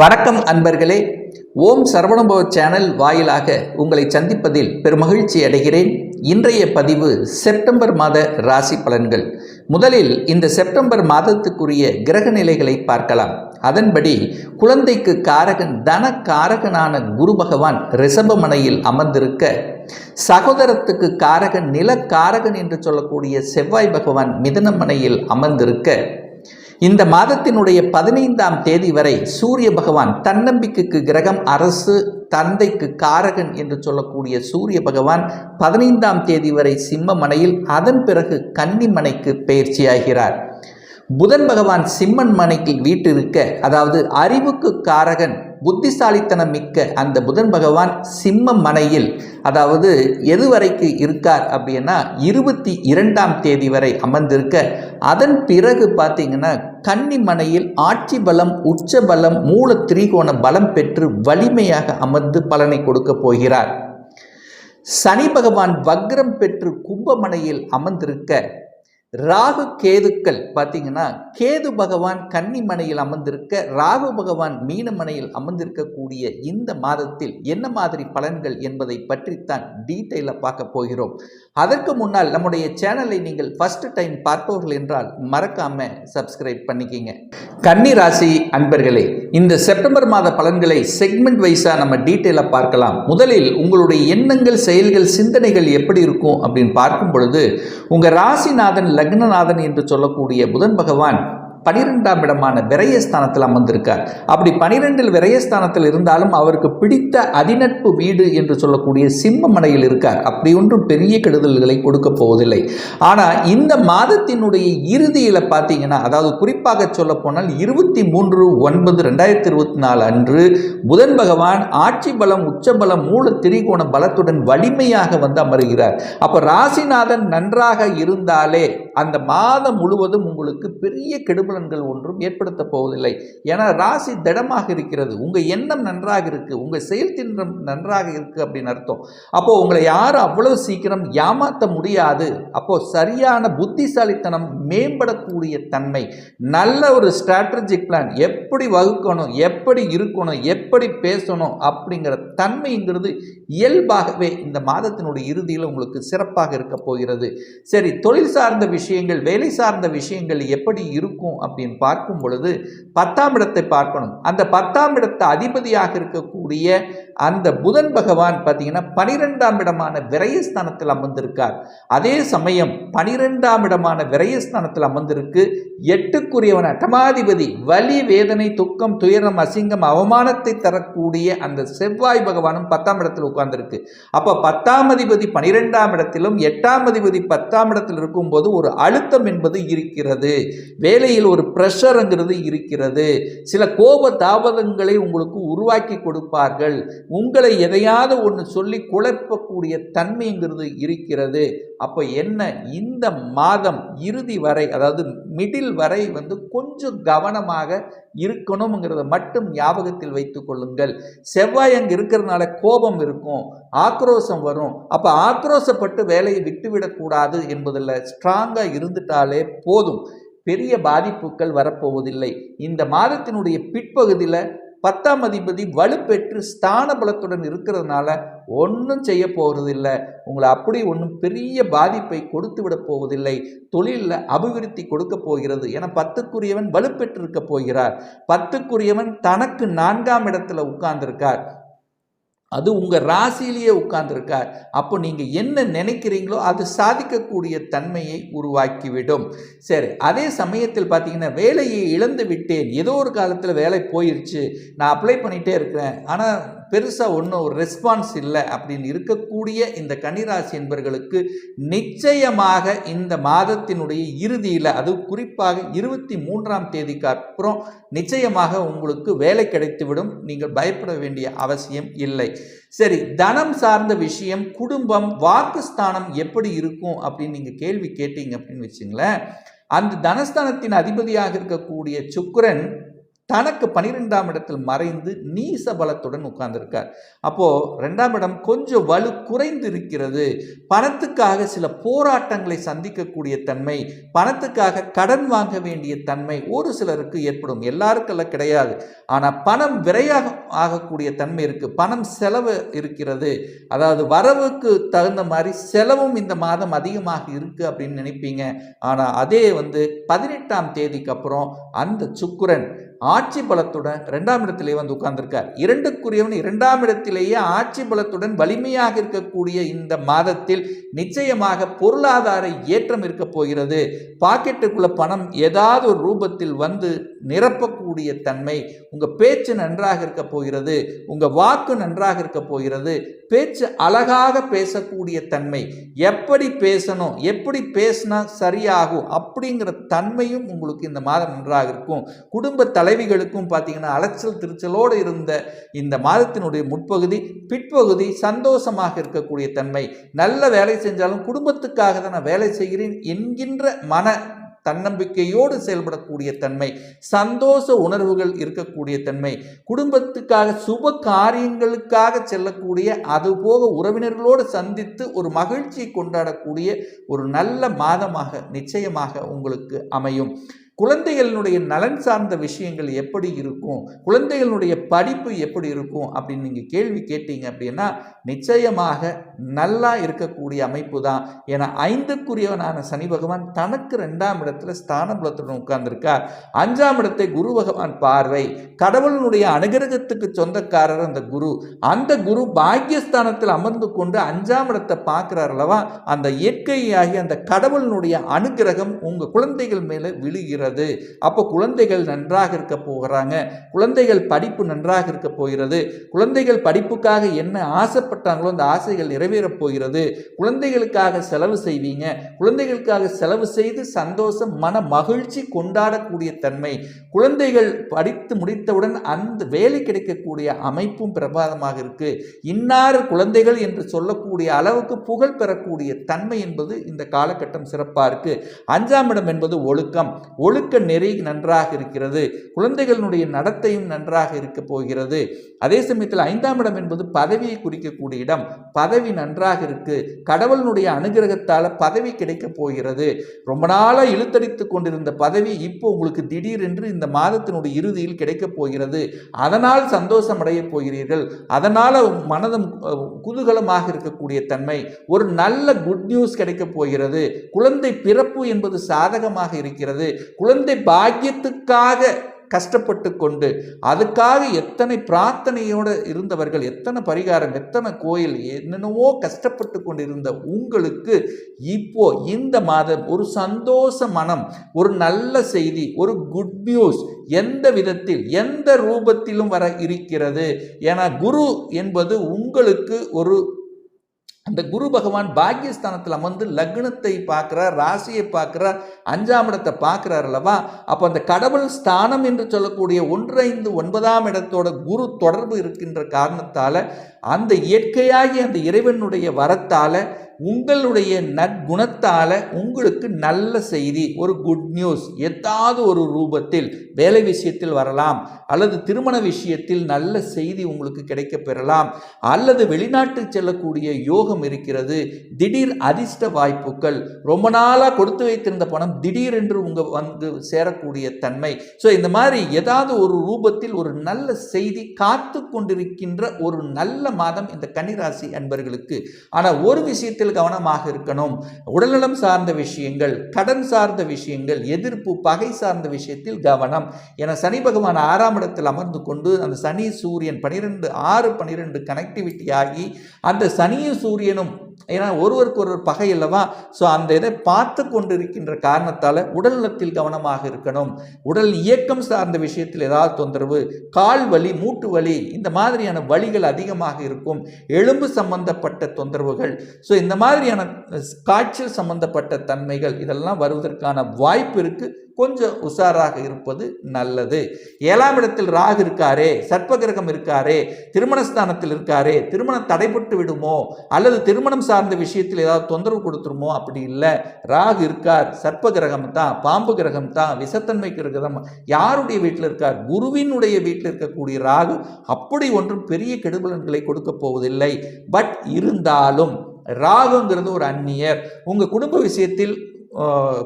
வணக்கம் அன்பர்களே. ஓம் சரவணபவ சேனல் வாயிலாக உங்களை சந்திப்பதில் பெருமகிழ்ச்சி அடைகிறேன். இன்றைய பதிவு செப்டம்பர் மாத ராசி பலன்கள். முதலில் இந்த செப்டம்பர் மாதத்துக்குரிய கிரக நிலைகளை பார்க்கலாம். அதன்படி குழந்தைக்கு காரகன் தன காரகனான குரு பகவான் ரிஷபமனையில் அமர்ந்திருக்க சகோதரத்துக்கு காரகன் நிலக்காரகன் என்று சொல்லக்கூடிய செவ்வாய் பகவான் மிதனமனையில் அமர்ந்திருக்க இந்த மாதத்தினுடைய பதினைந்தாம் தேதி வரை சூரிய பகவான் தன்னம்பிக்கைக்கு கிரகம் அரசு தந்தைக்கு காரகன் என்று சொல்லக்கூடிய சூரிய பகவான் பதினைந்தாம் தேதி வரை சிம்மமனையில் அதன் பிறகு கன்னிமனைக்கு பயிற்சியாகிறார். புதன் பகவான் சிம்மன் மனைக்கு வீட்டிருக்க அதாவது அறிவுக்கு காரகன் புத்திசாலித்தனம் மிக்க அந்த புதன் பகவான் சிம்ம மனையில் அதாவது எதுவரைக்கு இருக்கார் அப்படின்னா இருபத்தி இரண்டாம் தேதி வரை அமர்ந்திருக்க அதன் பிறகு பார்த்தீங்கன்னா கன்னி மனையில் ஆட்சி பலம் உச்ச பலம் மூல திரிகோண பலம் பெற்று வலிமையாக அமர்ந்து பலனை கொடுக்க போகிறார். சனி பகவான் வக்ரம் பெற்று கும்பமனையில் அமர்ந்திருக்க ராகு கேதுக்கள் பார்த்தீங்கன்னா கேது பகவான் கன்னிமனையில் அமர்ந்திருக்க ராகு பகவான் மீனமனையில் அமர்ந்திருக்கக்கூடிய இந்த மாதத்தில் என்ன மாதிரி பலன்கள் என்பதை பற்றித்தான் டீட்டெயிலாக பார்க்க போகிறோம். அதற்கு முன்னால் நம்முடைய சேனலை நீங்கள் ஃபர்ஸ்ட் டைம் பார்ப்பவர்கள் என்றால் மறக்காம சப்ஸ்கிரைப் பண்ணிக்கிங்க. கன்னி ராசி அன்பர்களே இந்த செப்டம்பர் மாத பலன்களை செக்மெண்ட் வைஸாக நம்ம டீட்டெயிலாக பார்க்கலாம். முதலில் உங்களுடைய எண்ணங்கள் செயல்கள் சிந்தனைகள் எப்படி இருக்கும் அப்படின்னு பார்க்கும் பொழுது உங்கள் ராசிநாதன் லக்னநாதன் என்று சொல்லக்கூடிய புதன் பகவான் பனிரெண்டாம் இடமான விரயஸ்தானத்தில் அமர்ந்திருக்கார். அப்படி பனிரெண்டில் விரயஸ்தானத்தில் இருந்தாலும் அவருக்கு பிடித்த அதிநட்பு வீடு என்று சொல்லக்கூடிய சிம்ம மனையில் இருக்கார். அப்படி ஒன்றும் பெரிய கெடுதல்களை கொடுக்க போவதில்லை. ஆனால் இந்த மாதத்தினுடைய இறுதியில் பார்த்தீங்கன்னா அதாவது குறிப்பாக சொல்ல போனால் இருபத்தி மூன்று ஒன்பது ரெண்டாயிரத்தி இருபத்தி நாலு அன்று புதன் பகவான் ஆட்சி பலம் உச்சபலம் மூல திரிகோண பலத்துடன் வலிமையாக வந்து அமருகிறார். அப்போ ராசிநாதன் நன்றாக இருந்தாலே அந்த மாதம் முழுவதும் உங்களுக்கு பெரிய கெடுபலன்கள் ஒன்றும் ஏற்படுத்த போவதில்லை. ஏன்னா ராசி திடமாக இருக்கிறது. உங்கள் எண்ணம் நன்றாக இருக்குது உங்கள் செயல் தின்றம் நன்றாக இருக்குது அப்படின்னு அர்த்தம். அப்போது உங்களை யாரும் அவ்வளவு சீக்கிரம் ஏமாற்ற முடியாது. அப்போது சரியான புத்திசாலித்தனம் மேம்படக்கூடிய தன்மை நல்ல ஒரு ஸ்ட்ராட்டஜிக் பிளான் எப்படி வகுக்கணும் எப்படி இருக்கணும் எப்படி பேசணும் அப்படிங்கிற தன்மைங்கிறது இயல்பாகவே இந்த மாதத்தினுடைய இறுதியில் உங்களுக்கு சிறப்பாக இருக்க போகிறது. சரி தொழில் சார்ந்த விஷயங்கள் வேலை சார்ந்த விஷயங்கள் எப்படி இருக்கும் அப்படின்னு பார்க்கும் பொழுது பத்தாம் இடத்தை பார்க்கணும். அந்த பத்தாம் இடத்தை அதிபதியாக இருக்கக்கூடிய அந்த புதன் பகவான் பார்த்தீங்கன்னா பனிரெண்டாம் இடமான விரயஸ்தானத்தில் அமர்ந்திருக்கார். அதே சமயம் பனிரெண்டாம் இடமான விரயஸ்தானத்தில் அமர்ந்திருக்கு. எட்டுக்குரியவன் அட்டமாதிபதி வலி வேதனை துக்கம் துயரம் அசிங்கம் அவமானத்தை தரக்கூடிய அந்த செவ்வாய் பகவானும் பத்தாம் இடத்தில் உட்கார்ந்துருக்கு. அப்போ பத்தாம் அதிபதி பனிரெண்டாம் இடத்திலும் எட்டாம் அதிபதி பத்தாம் இடத்தில் இருக்கும்போது ஒரு அழுத்தம் என்பது இருக்கிறது. வேலையில் ஒரு ப்ரெஷருங்கிறது இருக்கிறது. சில கோப தாபதங்களை உங்களுக்கு உருவாக்கி கொடுப்பார்கள். உங்களை எதையாவது ஒன்று சொல்லி குழப்பக்கூடிய தன்மைங்கிறது இருக்கிறது. அப்போ என்ன? இந்த மாதம் இறுதி வரை அதாவது மிடில் வரை வந்து கொஞ்சம் கவனமாக இருக்கணுங்கிறத மட்டும் ஞாபகத்தில் வைத்து கொள்ளுங்கள். செவ்வாய் அங்கே இருக்கிறதுனால கோபம் இருக்கும் ஆக்ரோஷம் வரும். அப்போ ஆக்ரோஷப்பட்டு வேலையை விட்டுவிடக்கூடாது என்பதில் ஸ்ட்ராங்காக இருந்துட்டாலே போதும். பெரிய பாதிப்புகள் வரப்போவதில்லை. இந்த மாதத்தினுடைய பிற்பகுதியில் பத்தாம் அதிபதி வலுப்பெற்று ஸ்தான பலத்துடன் இருக்கிறதுனால ஒன்றும் செய்ய போகிறதில்லை உங்களை அப்படி ஒன்றும் பெரிய பாதிப்பை கொடுத்து விட போவதில்லை. தொழிலில் அபிவிருத்தி கொடுக்க போகிறது. என பத்துக்குரியவன் வலுப்பெற்றிருக்க போகிறார். பத்துக்குரியவன் தனக்கு நான்காம் இடத்துல உட்கார்ந்திருக்கார். அது உங்கள் ராசியிலேயே உட்கார்ந்துருக்கார். அப்போ நீங்கள் என்ன நினைக்கிறீங்களோ அது சாதிக்கக்கூடிய தன்மையை உருவாக்கிவிடும். சரி அதே சமயத்தில் பார்த்தீங்கன்னா வேலையை இழந்து விட்டேன். ஏதோ ஒரு காலத்தில் வேலை போயிடுச்சு நான் அப்ளை பண்ணிகிட்டே இருக்கிறேன். ஆனால் பெருசாக ஒன்றும் ஒரு ரெஸ்பான்ஸ் இல்லை அப்படின்னு இருக்கக்கூடிய இந்த கன்னிராசி என்பர்களுக்கு நிச்சயமாக இந்த மாதத்தினுடைய இறுதியில் அது குறிப்பாக இருபத்தி மூன்றாம் தேதிக்கு அப்புறம் நிச்சயமாக உங்களுக்கு வேலை கிடைத்துவிடும். நீங்கள் பயப்பட வேண்டிய அவசியம் இல்லை. சரி தனம் சார்ந்த விஷயம் குடும்பம் வாக்குஸ்தானம் எப்படி இருக்கும் அப்படின்னு நீங்கள் கேள்வி கேட்டீங்க அப்படின்னு வச்சுங்களேன். அந்த தனஸ்தானத்தின் அதிபதியாக இருக்கக்கூடிய சுக்கரன் தனக்கு பனிரெண்டாம் இடத்தில் மறைந்து நீச பலத்துடன் உட்கார்ந்திருக்கார். அப்போ ரெண்டாம் இடம் கொஞ்சம் வலு குறைந்து இருக்கிறது பணத்துக்காக சில போராட்டங்களை சந்திக்கக்கூடிய தன்மை பணத்துக்காக கடன் வாங்க வேண்டிய தன்மை ஒரு சிலருக்கு ஏற்படும். எல்லாருக்கெல்லாம் கிடையாது. ஆனால் பணம் விரையாக ஆகக்கூடிய தன்மை இருக்கு. பணம் செலவு இருக்கிறது. அதாவது வரவுக்கு தகுந்த மாதிரி செலவும் இந்த மாதம் அதிகமாக இருக்கு அப்படின்னு நினைப்பீங்க. ஆனால் அதே வந்து பதினெட்டாம் தேதிக்கு அப்புறம் அந்த சுக்குரன் ஆட்சி பலத்துடன் இரண்டாம் இடத்திலே வந்து உட்கார்ந்திருக்கார். இரண்டுக்குரியவன் இரண்டாம் இடத்திலேயே ஆட்சி பலத்துடன் வலிமையாக இருக்கக்கூடிய இந்த மாதத்தில் நிச்சயமாக பொருளாதார ஏற்றம் இருக்க போகிறது. பாக்கெட்டுக்குள்ள பணம் ஏதாவது ஒரு ரூபத்தில் வந்து நிரப்பக்கூடிய தன்மை உங்கள் பேச்சு நன்றாக இருக்க போகிறது உங்கள் வாக்கு நன்றாக இருக்க போகிறது பேச்சு அழகாக பேசக்கூடிய தன்மை. எப்படி பேசணும் எப்படி பேசினா சரியாகும் அப்படிங்கிற தன்மையும் உங்களுக்கு இந்த மாதம் நன்றாக இருக்கும். குடும்ப தலைவிகளுக்கும் பார்த்தீங்கன்னா அலைச்சல் திருச்சலோடு இருந்த இந்த மாதத்தினுடைய முற்பகுதி பிற்பகுதி சந்தோஷமாக இருக்கக்கூடிய தன்மை. நல்ல வேலை செஞ்சாலும் குடும்பத்துக்காக தான் நான் வேலை செய்கிறேன் என்கின்ற மன தன்னம்பிக்கையோடு செயல்படக்கூடிய தன்மை சந்தோஷ உணர்வுகள் இருக்கக்கூடிய தன்மை குடும்பத்துக்காக சுப காரியங்களுக்காக செல்லக்கூடிய அதுபோக உறவினர்களோடு சந்தித்து ஒரு மகிழ்ச்சியை கொண்டாடக்கூடிய ஒரு நல்ல மாதமாக நிச்சயமாக உங்களுக்கு அமையும். குழந்தைகளினுடைய நலன் சார்ந்த விஷயங்கள் எப்படி இருக்கும்? குழந்தைகளுடைய படிப்பு எப்படி இருக்கும்? அப்படின்னு நீங்கள் கேள்வி கேட்டீங்க அப்படின்னா நிச்சயமாக நல்லா இருக்கக்கூடிய அமைப்பு தான். ஏன்னா ஐந்துக்குரியவனான சனி பகவான் தனக்கு ரெண்டாம் இடத்துல ஸ்தான பலத்துடன் உட்கார்ந்துருக்கார். அஞ்சாம் இடத்தை குரு பகவான் பார்வை. கடவுளினுடைய அனுகிரகத்துக்கு சொந்தக்காரர் அந்த குரு. அந்த குரு பாக்கியஸ்தானத்தில் அமர்ந்து கொண்டு அஞ்சாம் இடத்தை பார்க்குறார் அல்லவா? அந்த இயற்கையாகி அந்த கடவுளினுடைய அனுகிரகம் உங்கள் குழந்தைகள் மேலே விழுகிறது. போகிறது. அப்போ குழந்தைகள் நன்றாக இருக்க போகிறாங்க. குழந்தைகள் படிப்பு நன்றாக இருக்க போகிறது. குழந்தைகள் படிப்புக்காக என்ன ஆசைப்பட்டாங்களோ அந்த ஆசைகள் நிறைவேறப் போகிறது. குழந்தைகளுக்காக செலவு செய்வீங்க. குழந்தைகளுக்காக செலவு செய்து சந்தோஷம் மன மகிழ்ச்சி கொண்டாடக்கூடிய தன்மை. குழந்தைகள் படித்து முடித்தவுடன் அந்த வேலை கிடைக்கக்கூடிய அமைப்பும் பிரபாதமாக இருக்கு. இன்னார் குழந்தைகள் என்று சொல்லக்கூடிய அளவுக்கு புகழ் பெறக்கூடிய தன்மை என்பது இந்த காலகட்டம் சிறப்பாக இருக்கு. அஞ்சாம் இடம் என்பது ஒழுக்கம். ஒழுக்க நெறி நன்றாக இருக்கிறது. குழந்தைகளினுடைய நடத்தையும் நன்றாக இருக்க போகிறது. அதே சமயத்தில் ஐந்தாம் இடம் என்பது பதவியை குறிக்கக்கூடிய இடம். பதவி நன்றாக இருக்கு. கடவுளினுடைய அனுகிரகத்தால் பதவி கிடைக்க போகிறது. ரொம்ப நாளாக இழுத்தடித்து கொண்டிருந்த பதவி இப்போ உங்களுக்கு திடீரென்று இந்த மாதத்தினுடைய இறுதியில் கிடைக்கப் போகிறது. அதனால் சந்தோஷம் அடைய போகிறீர்கள். அதனால் மனதும் குதூகலமாக இருக்கக்கூடிய தன்மை. ஒரு நல்ல குட் நியூஸ் கிடைக்கப் போகிறது. குழந்தை பிறப்பு என்பது சாதகமாக இருக்கிறது. குழந்தை பாக்கியத்துக்காக கஷ்டப்பட்டு கொண்டு அதுக்காக எத்தனை பிரார்த்தனையோடு இருந்தவர்கள் எத்தனை பரிகாரம் எத்தனை கோயில் என்னென்னவோ கஷ்டப்பட்டு கொண்டிருந்த உங்களுக்கு இப்போ இந்த மாதம் ஒரு சந்தோஷ மனம் ஒரு நல்ல செய்தி ஒரு குட் நியூஸ் எந்த விதத்தில் எந்த ரூபத்திலும் வர இருக்கிறது. ஏன்னா குரு என்பது உங்களுக்கு ஒரு அந்த குரு பகவான் பாக்யஸ்தானத்தில் அமர்ந்து லக்னத்தை பார்க்குறார் ராசியை பார்க்குறார் அஞ்சாம் இடத்தை பார்க்குறார் அல்லவா? அப்போ அந்த கடவுள் ஸ்தானம் என்று சொல்லக்கூடிய ஒன்று ஐந்து ஒன்பதாம் இடத்தோட குரு தொடர்பு இருக்கின்ற காரணத்தால் அந்த இயற்கையாகி அந்த இறைவனுடைய வரத்தால் உங்களுடைய நற்குணத்தால் உங்களுக்கு நல்ல செய்தி ஒரு குட் நியூஸ் ஏதாவது ஒரு ரூபத்தில் வேலை விஷயத்தில் வரலாம் அல்லது திருமண விஷயத்தில் நல்ல செய்தி உங்களுக்கு கிடைக்க பெறலாம் அல்லது வெளிநாட்டு செல்லக்கூடிய யோகம் இருக்கிறது திடீர் அதிர்ஷ்ட வாய்ப்புகள் ரொம்ப நாளாக கொடுத்து வைத்திருந்த பணம் திடீரென்று உங்கள் வந்து சேரக்கூடிய தன்மை. ஸோ இந்த மாதிரி ஏதாவது ஒரு ரூபத்தில் ஒரு நல்ல செய்தி காத்து கொண்டிருக்கின்ற ஒரு நல்ல மாதம் இந்த கன்னிராசி அன்பர்களுக்கு. ஆனால் ஒரு விஷயத்தில் கவனமாக இருக்கணும். உடல்நலம் சார்ந்த விஷயங்கள் கடன் சார்ந்த விஷயங்கள் எதிர்ப்பு பகை சார்ந்த விஷயத்தில் கவனம். என சனி பகவான் ஆறாம் இடத்தில் அமர்ந்து கொண்டு அந்த சனி சூரியன் பனிரெண்டு ஆறு பனிரெண்டு கனெக்டிவிட்டி ஆகி அந்த சனியும் சூரியனும் ஏன்னா ஒருவருக்கு ஒருவர் பகை அல்லவா? ஸோ அந்த இதை பார்த்து கொண்டிருக்கின்ற காரணத்தால் உடல் நலத்தில் கவனமாக இருக்கணும். உடல் இயக்கம் சார்ந்த விஷயத்தில் ஏதாவது தொந்தரவு கால் வலி மூட்டு வலி இந்த மாதிரியான வலிகள் அதிகமாக இருக்கும். எலும்பு சம்பந்தப்பட்ட தொந்தரவுகள். ஸோ இந்த மாதிரியான காய்ச்சல் சம்பந்தப்பட்ட தன்மைகள் இதெல்லாம் வருவதற்கான வாய்ப்பு இருக்குது கொஞ்சம் உஷாராக இருப்பது நல்லது. ஏழாம் இடத்தில் ராகு இருக்காரே சர்ப்பகிரகம் இருக்காரே திருமணஸ்தானத்தில் இருக்காரே திருமணம் தடைபட்டு விடுமோ? அல்லது திருமணம் சார்ந்த விஷயத்தில் ஏதாவது தொந்தரவு கொடுத்துருமோ? அப்படி இல்லை. ராகு இருக்கார். சர்ப்ப கிரகம் தான். பாம்பு கிரகம் தான். விசத்தன்மை கிரகம். யாருடைய வீட்டில் இருக்கார்? குருவினுடைய வீட்டில் இருக்கக்கூடிய ராகு அப்படி ஒன்றும் பெரிய கெடுபலன்களை கொடுக்க போவதில்லை. பட் இருந்தாலும் ராகுங்கிறது ஒரு அந்நியர். உங்கள் குடும்ப விஷயத்தில்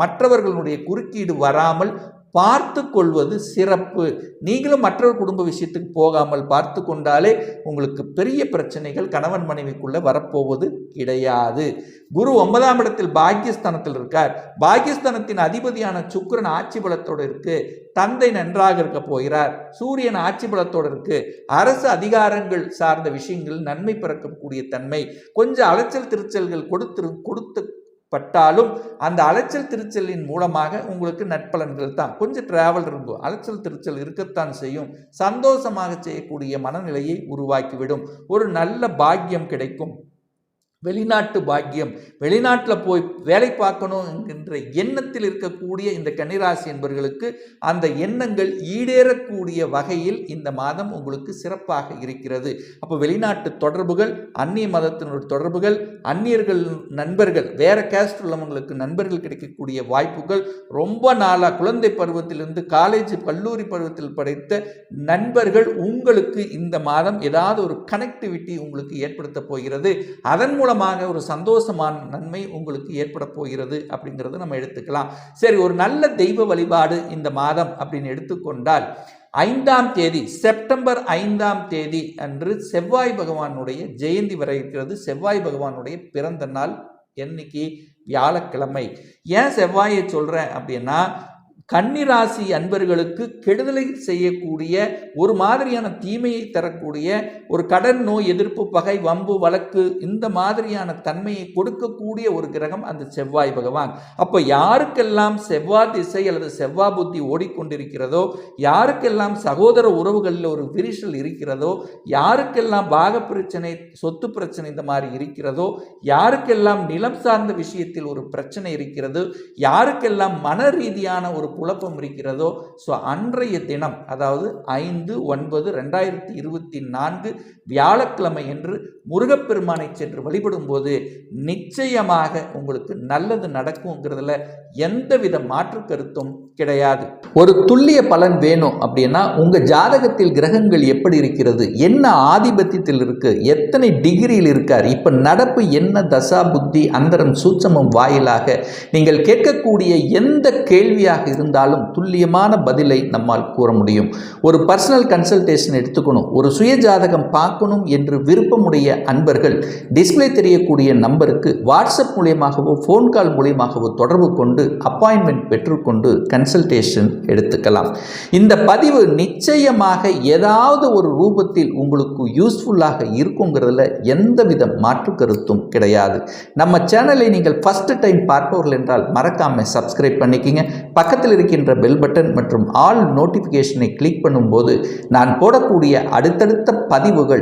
மற்றவர்களுடைய குறுக்கீடு வராமல் பார்த்து கொள்வது சிறப்பு. நீங்களும் மற்றொரு குடும்ப விஷயத்துக்கு போகாமல் பார்த்து கொண்டாலே உங்களுக்கு பெரிய பிரச்சனைகள் கணவன் மனைவிக்குள்ளே வரப்போவது கிடையாது. குரு ஒன்பதாம் இடத்தில் பாக்கியஸ்தானத்தில் இருக்கார். பாக்கியஸ்தானத்தின் அதிபதியான சுக்கரன் ஆட்சி பலத்தோடு இருக்கு. தந்தை நன்றாக இருக்க போகிறார். சூரியன் ஆட்சி பலத்தோடு இருக்கு. அரசு அதிகாரங்கள் சார்ந்த விஷயங்கள் நன்மை பிறக்கக்கூடிய தன்மை. கொஞ்சம் அலைச்சல் திருச்சல்கள் கொடுத்து கொடுத்து பட்டாலும் அந்த அலைச்சல் திருச்சலின் மூலமாக உங்களுக்கு நட்பலன்கள் தான். கொஞ்சம் டிராவல் இருக்கும் அலைச்சல் திருச்சல் இருக்கத்தான் செய்யும். சந்தோஷமாக செய்யக்கூடிய மனநிலையை உருவாக்கிவிடும். ஒரு நல்ல பாக்கியம் கிடைக்கும். வெளிநாட்டு பாக்கியம் வெளிநாட்டில் போய் வேலை பார்க்கணும் என்கின்ற எண்ணத்தில் இருக்கக்கூடிய இந்த கன்னிராசி என்பவர்களுக்கு அந்த எண்ணங்கள் ஈடேறக்கூடிய வகையில் இந்த மாதம் உங்களுக்கு சிறப்பாக இருக்கிறது. அப்போ வெளிநாட்டு தொடர்புகள் அந்நிய மதத்தினுடைய தொடர்புகள் அந்நியர்கள் நண்பர்கள் வேற கேஸ்ட் உள்ளவங்களுக்கு நண்பர்கள் கிடைக்கக்கூடிய வாய்ப்புகள் ரொம்ப நாளாக குழந்தை பருவத்திலிருந்து காலேஜ் கல்லூரி பருவத்தில் படைத்த நண்பர்கள் உங்களுக்கு இந்த மாதம் ஏதாவது ஒரு கனெக்டிவிட்டி உங்களுக்கு ஏற்படுத்த போகிறது. அதன் மூலம் மூலமாக ஒரு சந்தோஷமான நன்மை உங்களுக்கு ஏற்பட போகிறது அப்படிங்கிறத நம்ம எடுத்துக்கலாம். சரி ஒரு நல்ல தெய்வ வழிபாடு இந்த மாதம் அப்படின்னு எடுத்துக்கொண்டால் ஐந்தாம் தேதி செப்டம்பர் ஐந்தாம் தேதி அன்று செவ்வாய் பகவானுடைய ஜெயந்தி வர இருக்கிறது. செவ்வாய் பகவானுடைய பிறந்த நாள் என்னைக்கு? வியாழக்கிழமை. ஏன் செவ்வாயை சொல்கிறேன் அப்படின்னா கன்னிராசி அன்பர்களுக்கு கெடுதலை செய்யக்கூடிய ஒரு மாதிரியான தீமையை தரக்கூடிய ஒரு கடன் நோய் எதிர்ப்பு பகை வம்பு வழக்கு இந்த மாதிரியான தன்மையை கொடுக்கக்கூடிய ஒரு கிரகம் அந்த செவ்வாய் பகவான். அப்போ யாருக்கெல்லாம் செவ்வாய் திசை அல்லது செவ்வாய் புத்தி ஓடிக்கொண்டிருக்கிறதோ யாருக்கெல்லாம் சகோதர உறவுகளில் ஒரு விரிசல் இருக்கிறதோ யாருக்கெல்லாம் பாக பிரச்சனை சொத்து பிரச்சனை இந்த மாதிரி இருக்கிறதோ யாருக்கெல்லாம் நிலம் சார்ந்த விஷயத்தில் ஒரு பிரச்சனை இருக்கிறது யாருக்கெல்லாம் மன ரீதியான ஒரு குழப்பம் இருக்கிறதோ ஸோ அன்றைய தினம் அதாவது ஐந்து ஒன்பது ரெண்டாயிரத்தி இருபத்தி நான்கு வியாழக்கிழமை என்று முருகப்பெருமானை சென்று வழிபடும் போது நிச்சயமாக உங்களுக்கு நல்லது நடக்குங்கிறதுல எந்தவித மாற்று கருத்தும் கிடையாது. ஒரு துல்லிய பலன் வேணும் அப்படின்னா உங்க ஜாதகத்தில் கிரகங்கள் எப்படி இருக்கிறது? என்ன ஆதிபத்தியத்தில் இருக்கு? எத்தனை டிகிரியில் இருக்கார்? இப்ப நடப்பு என்ன தசா புத்தி அந்தரம் சூட்சமம் வாயிலாக நீங்கள் கேட்கக்கூடிய எந்த கேள்வியாக இருந்தாலும் துல்லியமான பதிலை நம்மால் கூற முடியும். ஒரு பர்சனல் கன்சல்டேஷன் எடுத்துக்கணும். ஒரு சுய ஜாதகம் பார்க்கணும் என்று விருப்பமுடைய அன்பர்கள் டிஸ்பிளே தெரியக்கூடிய நம்பருக்கு வாட்ஸ்அப் மூலியமாகவோ ஃபோன் கால் மூலியமாகவோ தொடர்பு கொண்டு அப்பாயின்மெண்ட் பெற்றுக்கொண்டு கன்சல்டேஷன் எடுத்துக்கலாம். இந்த பதிவு நிச்சயமாக ஏதாவது ஒரு ரூபத்தில் உங்களுக்கு யூஸ்ஃபுல்லாக இருக்குங்கிறதுல எந்தவித மாற்று கருத்தும் கிடையாது. நம்ம சேனலை நீங்கள் ஃபஸ்ட்டு டைம் பார்ப்பவர்கள் என்றால் மறக்காம சப்ஸ்கிரைப் பண்ணிக்கிங்க. பக்கத்தில் இருக்கின்ற பெல் பட்டன் மற்றும் ஆல் நோட்டிஃபிகேஷனை கிளிக் பண்ணும்போது நான் போடக்கூடிய அடுத்தடுத்த பதிவுகள்